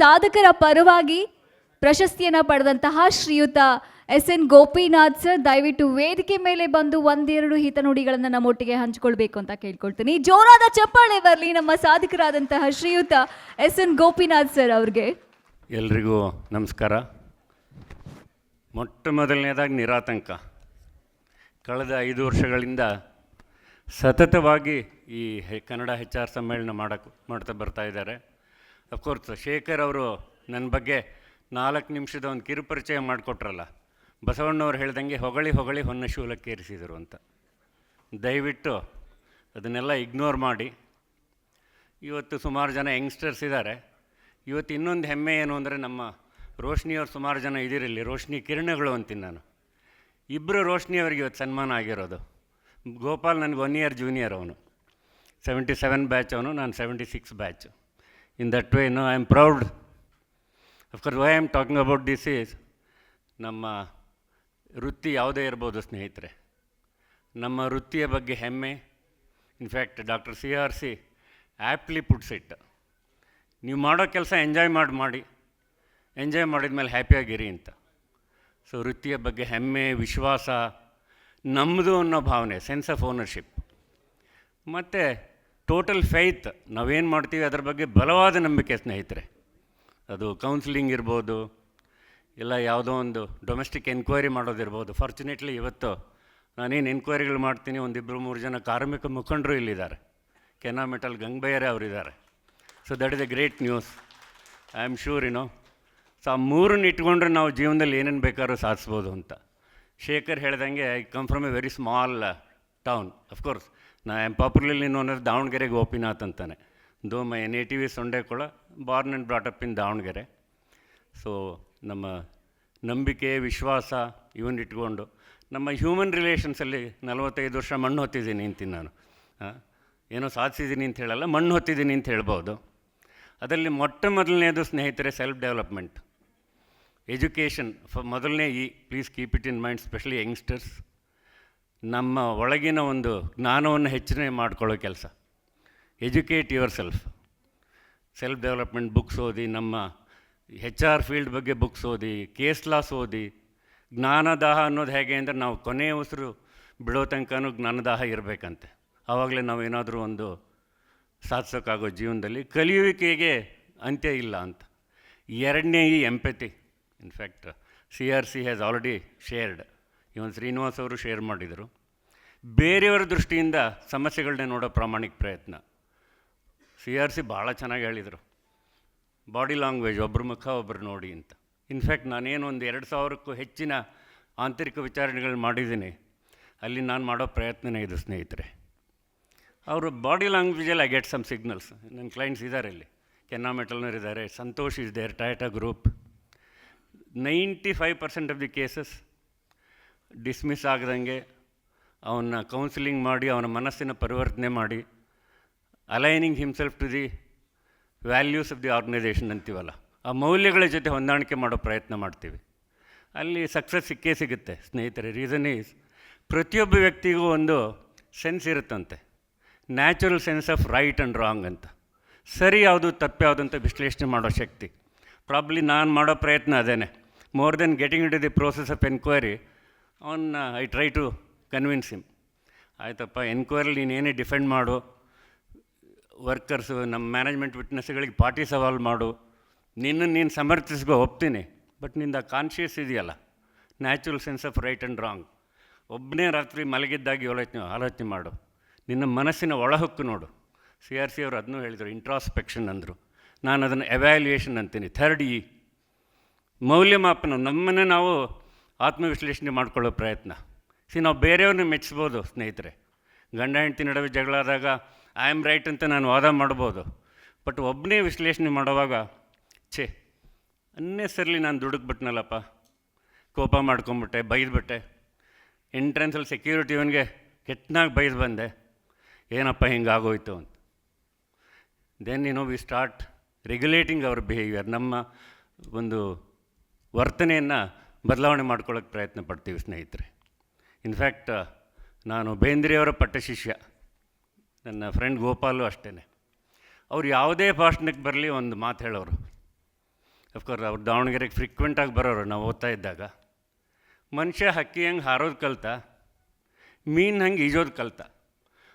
ಸಾಧಕರ ಪರವಾಗಿ ಪ್ರಶಸ್ತಿಯನ್ನು ಪಡೆದಂತಹ ಶ್ರೀಯುತ ಎಸ್ ಎನ್ ಗೋಪಿನಾಥ್ ಸರ್, ದಯವಿಟ್ಟು ವೇದಿಕೆ ಮೇಲೆ ಬಂದು ಒಂದೆರಡು ಹಿತನುಡಿಗಳನ್ನು ನಮ್ಮೊಟ್ಟಿಗೆ ಹಂಚಿಕೊಳ್ಬೇಕು ಅಂತ ಕೇಳ್ಕೊಳ್ತೀನಿ. ಜೋರಾದ ಚಪ್ಪಾಳೆ ಬರಲಿ ನಮ್ಮ ಸಾಧಕರಾದಂತಹ ಶ್ರೀಯುತ ಎಸ್ ಎನ್ ಗೋಪಿನಾಥ್ ಸರ್ ಅವ್ರಿಗೆ. ಎಲ್ರಿಗೂ ನಮಸ್ಕಾರ. ಮೊಟ್ಟ ಮೊದಲನೇದಾಗಿ ನಿರಾತಂಕ. ಕಳೆದ ಐದು ವರ್ಷಗಳಿಂದ ಸತತವಾಗಿ ಈ ಕನ್ನಡ ಹೆಚ್ ಆರ್ ಸಮ್ಮೇಳನ ಮಾಡಕ್ಕೆ ಮಾಡ್ತಾ ಬರ್ತಾ ಇದ್ದಾರೆ. ಅಫ್ಕೋರ್ಸ್ ಶೇಖರ್ ಅವರು ನನ್ನ ಬಗ್ಗೆ ನಾಲ್ಕು ನಿಮಿಷದ ಒಂದು ಕಿರುಪರಿಚಯ ಮಾಡಿಕೊಟ್ರಲ್ಲ. ಬಸವಣ್ಣವ್ರು ಹೇಳ್ದಂಗೆ ಹೊಗಳಿ ಹೊಗಳಿ ಹೊನ್ನ ಶೂಲಕ್ಕೇರಿಸಿದರು ಅಂತ. ದಯವಿಟ್ಟು ಅದನ್ನೆಲ್ಲ ಇಗ್ನೋರ್ ಮಾಡಿ. ಇವತ್ತು ಸುಮಾರು ಜನ ಯಂಗ್ಸ್ಟರ್ಸ್ ಇದ್ದಾರೆ ಇವತ್ತು ಇನ್ನೊಂದು ಹೆಮ್ಮೆ ಏನು ಅಂದರೆ ನಮ್ಮ ರೋಶ್ನಿಯವ್ರು ಸುಮಾರು ಜನ ಇದಿರಲಿ ರೋಶ್ನಿ ಕಿರಣಗಳು ಅಂತೀನಿ ನಾನು. ಇಬ್ಬರು ರೋಶ್ನಿಯವ್ರಿಗೆ ಇವತ್ತು ಸನ್ಮಾನ ಆಗಿರೋದು. ಗೋಪಾಲ್ ನನಗೆ ಒನ್ ಇಯರ್ ಜೂನಿಯರ್ ಅವನು. ಸೆವೆಂಟಿ ಸೆವೆನ್ ಬ್ಯಾಚ್ ಅವನು, ನಾನು seventy six batch in that way no I am proud of course why I am talking about this is ನಮ್ಮ ವೃತ್ತಿ ಯಾವುದೇ ಇರ್ಬೋದು, ಸ್ನೇಹಿತರೆ. ನಮ್ಮ ವೃತ್ತಿಯ ಬಗ್ಗೆ ಹೆಮ್ಮೆ. In fact doctor C R C aptly puts it ನೀವು ಮಾಡೋ ಕೆಲಸ ಎಂಜಾಯ್ ಮಾಡಿ ಮಾಡಿ. ಎಂಜಾಯ್ ಮಾಡಿದ ಮೇಲೆ ಹ್ಯಾಪಿಯಾಗಿರಿ ಅಂತ. ಸೊ ವೃತ್ತಿಯ ಬಗ್ಗೆ ಹೆಮ್ಮೆ, ವಿಶ್ವಾಸ ನಮ್ಮದು ಅನ್ನೋ ಭಾವನೆ ಸೆನ್ಸ್ ಆಫ್ ಓನರ್ಶಿಪ್ ಮತ್ತು ಟೋಟಲ್ ಫೈತ್ ನಾವೇನು ಮಾಡ್ತೀವಿ ಅದರ ಬಗ್ಗೆ ಬಲವಾದ ನಂಬಿಕೆ ಸ್ನೇಹಿತರೆ. ಅದು ಕೌನ್ಸಿಲಿಂಗ್ ಇರ್ಬೋದು, ಇಲ್ಲ ಯಾವುದೋ ಒಂದು ಡೊಮೆಸ್ಟಿಕ್ ಎನ್ಕ್ವೈರಿ ಮಾಡೋದಿರ್ಬೋದು ಫಾರ್ಚುನೇಟ್ಲಿ ಇವತ್ತು ನಾನೇನು ಎನ್ಕ್ವೈರಿಗಳು ಮಾಡ್ತೀನಿ ಒಂದಿಬ್ಬರು ಮೂರು ಜನ ಕಾರ್ಮಿಕ ಮುಖಂಡರು ಇಲ್ಲಿದ್ದಾರೆ. ಕೆನಾ ಮೆಟಲ್ ಗಂಗಬೈಯರೇ ಅವರಿದ್ದಾರೆ. So that is a great news I am sure ಏನೋ ಸೊ ಆ ಮೂರನ್ನ ಇಟ್ಕೊಂಡ್ರೆ ನಾವು ಜೀವನದಲ್ಲಿ ಏನೇನು ಬೇಕಾದ್ರೂ ಸಾಧಿಸ್ಬೋದು ಅಂತ. ಶೇಖರ್ ಹೇಳ್ದಂಗೆ I come from a very small town of course ನಾ am popularly known as Davanagere Gopinath ಅಂತಾನೆ. Though my native is Sondekola born and brought up in Davanagere. So ನಮ್ಮ ನಂಬಿಕೆ, ವಿಶ್ವಾಸ, ಇವನ್ ಇಟ್ಕೊಂಡು, ನಮ್ಮ ಹ್ಯೂಮನ್ ರಿಲೇಷನ್ಸಲ್ಲಿ ನಲವತ್ತೈದು ವರ್ಷ ಮಣ್ಣು ಹೊತ್ತಿದ್ದೀನಿ ಅಂತೀನಿ ನಾನು. ಏನೋ ಸಾಧಿಸಿದ್ದೀನಿ ಅಂತ ಹೇಳಲ್ಲ, ಮಣ್ಣು ಹೊತ್ತಿದ್ದೀನಿ ಅಂತ ಹೇಳ್ಬೋದು. ಅದರಲ್ಲಿ ಮೊಟ್ಟ ಮೊದಲನೇದು ಸ್ನೇಹಿತರೆ ಸೆಲ್ಫ್ ಡೆವಲಪ್ಮೆಂಟ್ ಎಜುಕೇಷನ್ ಫ ಮೊದಲನೇ ಈ please keep it in mind specially youngsters ನಮ್ಮ ಒಳಗಿನ ಒಂದು ಜ್ಞಾನವನ್ನು ಹೆಚ್ಚಿನ ಮಾಡ್ಕೊಳ್ಳೋ ಕೆಲಸ. Educate yourself self development books ಓದಿ, ನಮ್ಮ ಹೆಚ್ ಆರ್ ಫೀಲ್ಡ್ ಬಗ್ಗೆ ಬುಕ್ಸ್ ಓದಿ ಕೇಸ್ ಲಾಸ್ ಓದಿ. ಜ್ಞಾನದಾಹ ಅನ್ನೋದು ಹೇಗೆ ಅಂದರೆ ನಾವು ಕೊನೆಯ ಉಸಿರು ಬಿಡೋ ತನಕನೂ ಜ್ಞಾನದಾಹ ಇರಬೇಕಂತೆ. ಆವಾಗಲೇ ನಾವು ಏನಾದರೂ ಒಂದು ಸಾಧಿಸೋಕ್ಕಾಗೋ ಜೀವನದಲ್ಲಿ ಕಲಿಯುವಿಕೆಗೆ ಅಂತ್ಯ ಇಲ್ಲ ಅಂತ. ಎರಡನೇ ಈ empathy in fact C R C has already shared even Srinivas ಅವರು ಶೇರ್ ಮಾಡಿದರು. ಬೇರೆಯವರ ದೃಷ್ಟಿಯಿಂದ ಸಮಸ್ಯೆಗಳನ್ನೇ ನೋಡೋ ಪ್ರಾಮಾಣಿಕ ಪ್ರಯತ್ನ. ಸಿ ಆರ್ ಸಿ ಭಾಳ ಚೆನ್ನಾಗಿ ಹೇಳಿದರು. ಬಾಡಿ ಲ್ಯಾಂಗ್ವೇಜ್ ಒಬ್ಬರ ಮುಖ ಒಬ್ಬರು ನೋಡಿ ಅಂತ. ಇನ್ಫ್ಯಾಕ್ಟ್ ನಾನೇನು ಒಂದು ಎರಡು ಸಾವಿರಕ್ಕೂ ಹೆಚ್ಚಿನ ಆಂತರಿಕ ವಿಚಾರಣೆಗಳು ಮಾಡಿದ್ದೀನಿ. ಅಲ್ಲಿ ನಾನು ಮಾಡೋ ಪ್ರಯತ್ನನೇ ಇದು, ಸ್ನೇಹಿತರೆ. ಅವರು ಬಾಡಿ ಲ್ಯಾಂಗ್ವೇಜಲ್ಲಿ ಐ ಗೆಟ್ ಸಮ್ ಸಿಗ್ನಲ್ಸ್ ನನ್ನ ಕ್ಲೈಂಟ್ಸ್ ಇದ್ದಾರೆ ಇಲ್ಲಿ. ಕೆನ್ನಾ ಮೆಟಲ್ನವ್ರು ಇದ್ದಾರೆ Santosh is there Tata group ninety five percent of the cases dismiss ಆಗದಂಗೆ ಅವನ್ನ ಕೌನ್ಸಿಲಿಂಗ್ ಮಾಡಿ, ಅವನ ಮನಸ್ಸಿನ ಪರಿವರ್ತನೆ ಮಾಡಿ aligning himself to the values of the organisation ಅಂತೀವಲ್ಲ, ಆ ಮೌಲ್ಯಗಳ ಜೊತೆ ಹೊಂದಾಣಿಕೆ ಮಾಡೋ ಪ್ರಯತ್ನ ಮಾಡ್ತೀವಿ. ಅಲ್ಲಿ ಸಕ್ಸಸ್ ಸಿಕ್ಕೇ ಸಿಗುತ್ತೆ. ಸ್ನೇಹಿತರೆ ರೀಸನ್ ಈಸ್ ಪ್ರತಿಯೊಬ್ಬ ವ್ಯಕ್ತಿಗೂ ಒಂದು ಸೆನ್ಸ್ ಇರುತ್ತಂತೆ. Natural sense of right and wrong ಅಂತ. ಸರಿ ಯಾವುದು, ತಪ್ಪು ಯಾವುದು ಅಂತ ವಿಶ್ಲೇಷಣೆ ಮಾಡೋ ಶಕ್ತಿ. ಪ್ರಾಬ್ಲಿ ನಾನು ಮಾಡೋ ಪ್ರಯತ್ನ ಅದೇನೆ. More than getting it the process of enquiry ಅವನ್ನ I try to convince him ಆಯ್ತಪ್ಪ ಎನ್ಕ್ವೈರಿ ನೀನೇನೇ ಡಿಫೆಂಡ್ ಮಾಡು. ವರ್ಕರ್ಸು ನಮ್ಮ ಮ್ಯಾನೇಜ್ಮೆಂಟ್ ವಿಟ್ನೆಸ್ಗಳಿಗೆ ಪಾರ್ಟಿ ಸವಾಲ್ ಮಾಡು. ನಿನ್ನ ನೀನು ಸಮರ್ಥಿಸ್ಕೊ ಒಪ್ತೀನಿ ಬಟ್ನಿಂದ ಕಾನ್ಷಿಯಸ್ ಇದೆಯಲ್ಲ. Natural sense of right and wrong ಒಬ್ಬನೇ ರಾತ್ರಿ ಮಲಗಿದ್ದಾಗಿ ಯೋಚನೆ ಆಲೋಚನೆ ಮಾಡು. ನಿನ್ನ ಮನಸ್ಸಿನ ಒಳಹೊಕ್ಕು ನೋಡು. ಸಿ ಆರ್ ಸಿ ಅವರು ಅದನ್ನೂ ಹೇಳಿದರು ಇಂಟ್ರಾಸ್ಪೆಕ್ಷನ್ ಅಂದರು. ನಾನು ಅದನ್ನು ಎವ್ಯಾಲ್ಯೂಯೇಷನ್ ಅಂತೀನಿ. ಥರ್ಡ್ ಇ ಮೌಲ್ಯಮಾಪನ. ನಮ್ಮನ್ನೇ ನಾವು ಆತ್ಮವಿಶ್ಲೇಷಣೆ ಮಾಡ್ಕೊಳ್ಳೋ ಪ್ರಯತ್ನ. ಸಿ, ನಾವು ಬೇರೆಯವ್ರನ್ನ ಮೆಚ್ಚಿಸ್ಬೋದು ಸ್ನೇಹಿತರೆ. ಗಂಡ, ಹೆಂಡತಿ ನಡುವೆ ಜಗಳ ಆದಾಗ ಐ ಆಮ್ ರೈಟ್ ಅಂತ ನಾನು ವಾದ ಮಾಡ್ಬೋದು. ಬಟ್ ಒಬ್ಬನೇ ವಿಶ್ಲೇಷಣೆ ಮಾಡುವಾಗ, ಛೇ, ಅನ್ನೆಸರ್ಲಿ ನಾನು ದುಡುಕ್ಬಿಟ್ನಲ್ಲಪ್ಪ. ಕೋಪ ಮಾಡ್ಕೊಂಬಿಟ್ಟೆ, ಬೈದ್ಬಿಟ್ಟೆ. ಎಂಟ್ರೆನ್ಸಲ್ಲಿ ಸೆಕ್ಯೂರಿಟಿ ಅವನಿಗೆ ಕೆಟ್ಟನಾಗಿ ಬೈದು ಬಂದೆ. ಏನಪ್ಪ ಹಿಂಗಾಗೋಯ್ತು? ಅಂತ. Then you know we start regulating our behaviour ನಮ್ಮ ಒಂದು ವರ್ತನೆಯನ್ನು ಬದಲಾವಣೆ ಮಾಡ್ಕೊಳ್ಳೋಕ್ಕೆ ಪ್ರಯತ್ನ ಪಡ್ತೀವಿ ಸ್ನೇಹಿತರೆ. ಇನ್ಫ್ಯಾಕ್ಟ್ ನಾನು ಬೇಂದ್ರೆಯವರ ಪಟ್ಟ ಶಿಷ್ಯ. ನನ್ನ ಫ್ರೆಂಡ್ ಗೋಪಾಲು ಅಷ್ಟೇ ಅವ್ರು ಯಾವುದೇ ಭಾಷಣಕ್ಕೆ ಬರಲಿ ಒಂದು ಮಾತು ಹೇಳೋರು. ಅಫ್ಕೋರ್ಸ್ ಅವ್ರು ದಾವಣಗೆರೆಗೆ ಫ್ರೀಕ್ವೆಂಟಾಗಿ ಬರೋರು ನಾವು ಓದ್ತಾ ಇದ್ದಾಗ. ಮನುಷ್ಯ ಹಕ್ಕಿ ಹಂಗೆ ಹಾರೋದು ಕಲ್ತ, ಮೀನು ಹಂಗೆ ಈಜೋದು ಕಲ್ತ.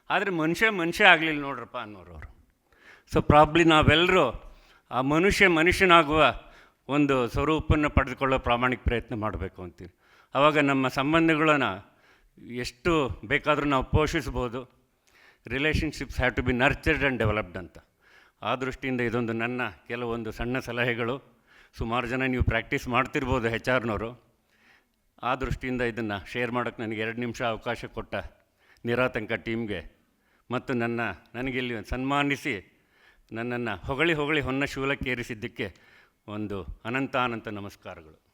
ಆದರೆ ಮನುಷ್ಯ ಮನುಷ್ಯ ಆಗಲಿಲ್ಲ ನೋಡ್ರಪ್ಪ ಅನ್ನೋರು ಅವರು. ಸೊ ಪ್ರಾಬ್ಲಿ ನಾವೆಲ್ಲರೂ ಆ ಮನುಷ್ಯ ಮನುಷ್ಯನಾಗುವ ಒಂದು ಸ್ವರೂಪವನ್ನು ಪಡೆದುಕೊಳ್ಳೋ ಪ್ರಾಮಾಣಿಕ ಪ್ರಯತ್ನ ಮಾಡಬೇಕು ಅಂತೀವಿ. ಆವಾಗ ನಮ್ಮ ಸಂಬಂಧಗಳನ್ನು ಎಷ್ಟು ಬೇಕಾದರೂ ನಾವು ಪೋಷಿಸ್ಬೋದು relationships have to be nurtured and developed ಅಂತ. ಆ ದೃಷ್ಟಿಯಿಂದ ಇದೊಂದು ನನ್ನ ಕೆಲವೊಂದು ಸಣ್ಣ ಸಲಹೆಗಳು. ಸುಮಾರು ಜನ ನೀವು ಪ್ರಾಕ್ಟೀಸ್ ಮಾಡ್ತಿರ್ಬೋದು ಹೆಚ್ ಆರ್ನವರು. ಆ ದೃಷ್ಟಿಯಿಂದ ಇದನ್ನು ಶೇರ್ ಮಾಡೋಕ್ಕೆ ನನಗೆ ಎರಡು ನಿಮಿಷ ಅವಕಾಶ ಕೊಟ್ಟ ನಿರಾತಂಕ ಟೀಮ್ಗೆ. ಮತ್ತು ನನ್ನ, ನನಗಿಲ್ಲಿ ಸನ್ಮಾನಿಸಿ ನನ್ನನ್ನು ಹೊಗಳಿ ಹೊಗಳಿ ಹೊನ್ನ ಶೂಲಕ್ಕೇರಿಸಿದ್ದಕ್ಕೆ ಒಂದು ಅನಂತ ಅನಂತ ನಮಸ್ಕಾರಗಳು.